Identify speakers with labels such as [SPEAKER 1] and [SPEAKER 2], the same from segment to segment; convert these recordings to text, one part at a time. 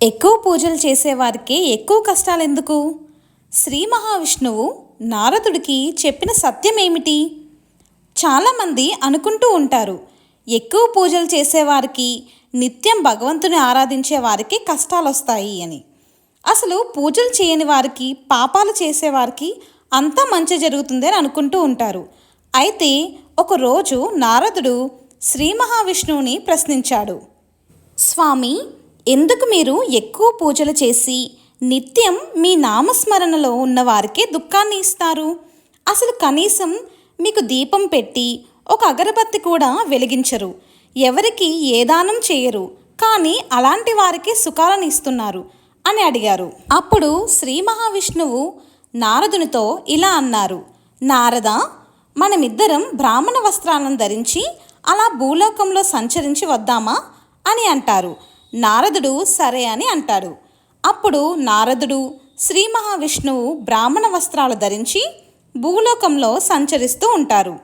[SPEAKER 1] ఎక్కువ పూజలు చేసేవారికి ఎక్కువ కష్టాలు ఎందుకు? శ్రీ మహావిష్ణువు నారదుడికి చెప్పిన సత్యం ఏమిటి? చాలామంది అనుకుంటూ ఉంటారు ఎక్కువ పూజలు చేసేవారికి నిత్యం భగవంతుని ఆరాధించే వారికి కష్టాలు వస్తాయి అని. అసలు పూజలు చేయని వారికి పాపాలు చేసేవారికి అంతా మంచి జరుగుతుంది అని అనుకుంటూ ఉంటారు. అయితే ఒకరోజు నారదుడు శ్రీ మహావిష్ణువుని ప్రశ్నించాడు. స్వామి ఎందుకు మీరు ఎక్కువ పూజలు చేసి నిత్యం మీ నామస్మరణలో ఉన్న వారికే దుఃఖాన్ని ఇస్తారు? అసలు కనీసం మీకు దీపం పెట్టి ఒక అగరబత్తి కూడా వెలిగించరు. ఎవరికి ఏ దానం చేయరు. కానీ అలాంటి వారికి సుఖాలను ఇస్తున్నారు అని అడిగారు. అప్పుడు శ్రీ మహావిష్ణువు నారదునితో ఇలా అన్నారు. నారద మనమిద్దరం బ్రాహ్మణ వస్త్రాలను ధరించి అలా భూలోకంలో సంచరించి వద్దామా? అని అంటారు. నారదుడు సరే అని అంటాడు. అప్పుడు నారదుడు శ్రీ మహావిష్ణువు బ్రాహ్మణ వస్త్రాలు ధరించి భూలోకంలో సంచరిస్తూ ఉంటారు.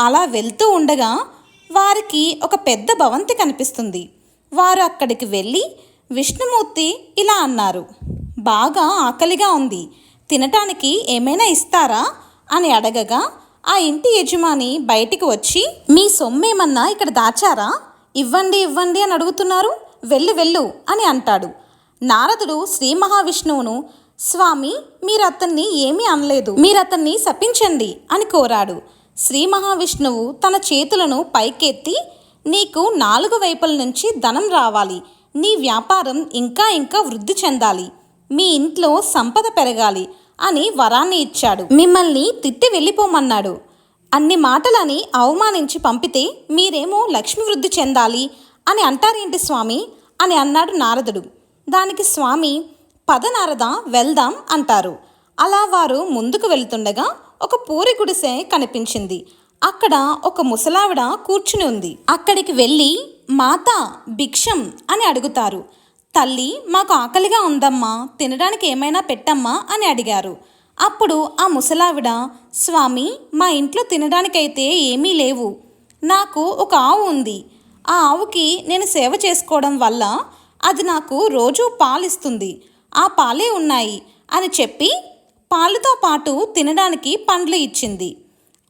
[SPEAKER 1] అలా వెళ్తూ ఉండగా వారికి ఒక పెద్ద భవంతి కనిపిస్తుంది. వారు అక్కడికి వెళ్ళి విష్ణుమూర్తి ఇలా అన్నారు బాగా ఆకలిగా ఉంది. తినటానికి ఏమైనా ఇస్తారా? అని అడగగా ఆ ఇంటి యజమాని బయటికి వచ్చి మీ సొమ్మేమన్నా ఇక్కడ దాచారా? ఇవ్వండి ఇవ్వండి అని అడుగుతున్నారు. వెళ్ళు వెళ్ళు అని అంటాడు. నారదుడు శ్రీ మహావిష్ణువును స్వామి మీరు అతన్ని ఏమీ అనలేదు. మీరు అతన్ని శపించండి అని కోరాడు. శ్రీ మహావిష్ణువు తన చేతులను పైకెత్తి నీకు నాలుగు వైపుల నుంచి ధనం రావాలి. నీ వ్యాపారం ఇంకా ఇంకా వృద్ధి చెందాలి. మీ ఇంట్లో సంపద పెరగాలి అని వరాన్ని ఇచ్చాడు. మిమ్మల్ని తిట్టి వెళ్ళిపోమన్నాడు. అన్ని మాటలని అవమానించి పంపితే మీరేమో లక్ష్మి వృద్ధి చెందాలి అని అంటారేంటి స్వామి? అని అన్నాడు నారదుడు. దానికి స్వామి పద నారద వెళ్దాం అంటారు. అలా వారు ముందుకు వెళ్తుండగా ఒక పూరి గుడిసె కనిపించింది. అక్కడ ఒక ముసలావిడ కూర్చుని ఉంది. అక్కడికి వెళ్ళి మాత భిక్షం అని అడుగుతారు. తల్లి మాకు ఆకలిగా ఉందమ్మా తినడానికి ఏమైనా పెట్టమ్మా అని అడిగారు. అప్పుడు ఆ ముసలావిడ స్వామి మా ఇంట్లో తినడానికైతే ఏమీ లేవు. నాకు ఒక ఆవు ఉంది. ఆ ఆవుకి నేను సేవ చేసుకోవడం వల్ల అది నాకు రోజు పాలిస్తుంది. ఆ పాలే ఉన్నాయి అని చెప్పి పాలుతో పాటు తినడానికి పండ్లు ఇచ్చింది.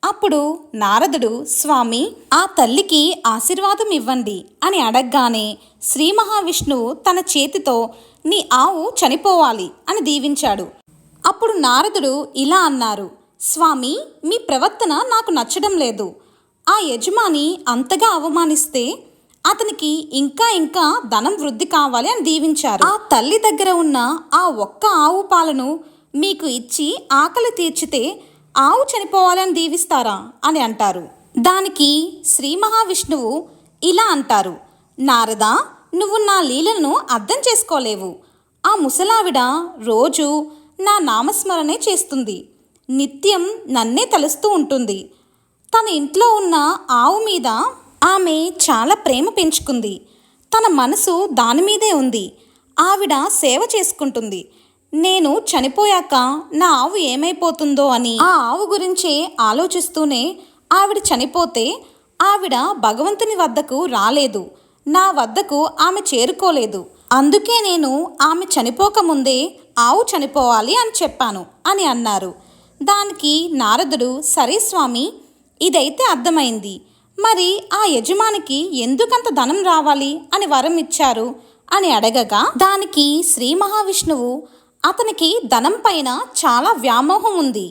[SPEAKER 1] అప్పుడు నారదుడు స్వామి ఆ తల్లికి ఆశీర్వాదం ఇవ్వండి అని అడగగానే శ్రీ మహావిష్ణువు తన చేతితో నీ ఆవు చనిపోవాలి అని దీవించాడు. అప్పుడు నారదుడు ఇలా అన్నారు స్వామి మీ ప్రవర్తన నాకు నచ్చడం లేదు. ఆ యజమాని అంతగా అవమానిస్తే అతనికి ఇంకా ఇంకా ధనం వృద్ధి కావాలి అని దీవించారు. ఆ తల్లి దగ్గర ఉన్న ఆ ఒక్క ఆవు పాలను మీకు ఇచ్చి ఆకలి తీర్చితే ఆవు చనిపోవాలని దీవిస్తారా అని అంటారు. దానికి శ్రీ మహావిష్ణువు ఇలా అంటారు. నారద నువ్వు నా లీలను అర్థం చేసుకోలేవు. ఆ ముసలావిడ రోజు నా నామస్మరణే చేస్తుంది. నిత్యం నన్నే తలుస్తూ ఉంటుంది. తన ఇంట్లో ఉన్న ఆవు మీద ఆమె చాలా ప్రేమ పెంచుకుంది. తన మనసు దాని మీదే ఉంది. ఆవిడ సేవ చేసుకుంటుంది. నేను చనిపోయాక నా ఆవు ఏమైపోతుందో అని ఆ ఆవు గురించే ఆలోచిస్తూనే ఆవిడ చనిపోతే ఆవిడ భగవంతుని వద్దకు రాలేదు. నా వద్దకు ఆమె చేరుకోలేదు. అందుకే నేను ఆమె చనిపోకముందే ఆవు చనిపోవాలి అని చెప్పాను అని అన్నారు. దానికి నారదుడు సరే స్వామి ఇదైతే అర్థమైంది. మరి ఆ యజమానికి ఎందుకంత ధనం రావాలి అని వరం ఇచ్చారు అని అడగగా దానికి శ్రీ మహావిష్ణువు అతనికి ధనం పైన చాలా వ్యామోహం ఉంది.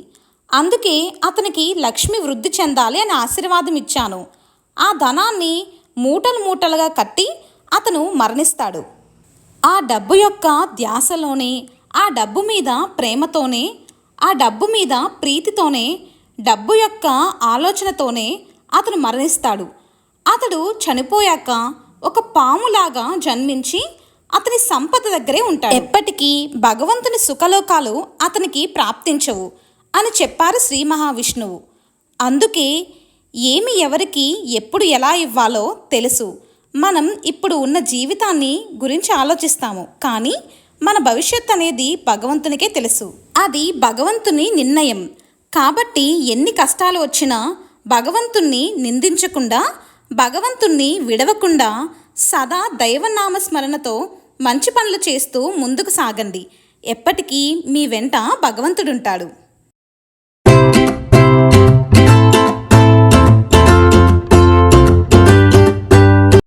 [SPEAKER 1] అందుకే అతనికి లక్ష్మి వృద్ధి చెందాలి అని ఆశీర్వాదం ఇచ్చాను. ఆ ధనాన్ని మూటలు మూటలుగా కట్టి అతను మరణిస్తాడు. ఆ డబ్బు యొక్క ధ్యాసలోనే ఆ డబ్బు మీద ప్రేమతోనే ఆ డబ్బు మీద ప్రీతితోనే డబ్బు యొక్క ఆలోచనతోనే అతను మరణిస్తాడు. అతడు చనిపోయాక ఒక పాములాగా జన్మించి అతని సంపద దగ్గరే ఉంటాడు. ఎప్పటికీ భగవంతుని సుఖలోకాలు అతనికి ప్రాప్తించవు అని చెప్పారు శ్రీ మహావిష్ణువు. అందుకే ఏమి ఎవరికి ఎప్పుడు ఎలా ఇవ్వాలో తెలుసు. మనం ఇప్పుడు ఉన్న జీవితాన్ని గురించి ఆలోచిస్తాము. కానీ మన భవిష్యత్ అనేది భగవంతునికే తెలుసు. అది భగవంతుని నిర్ణయం. కాబట్టి ఎన్ని కష్టాలు వచ్చినా భగవంతుణ్ణి నిందించకుండా భగవంతుణ్ణి విడవకుండా సదా దైవనామస్మరణతో మంచి పనులు చేస్తూ ముందుకు సాగండి. ఎప్పటికీ మీ వెంట భగవంతుడుంటాడు.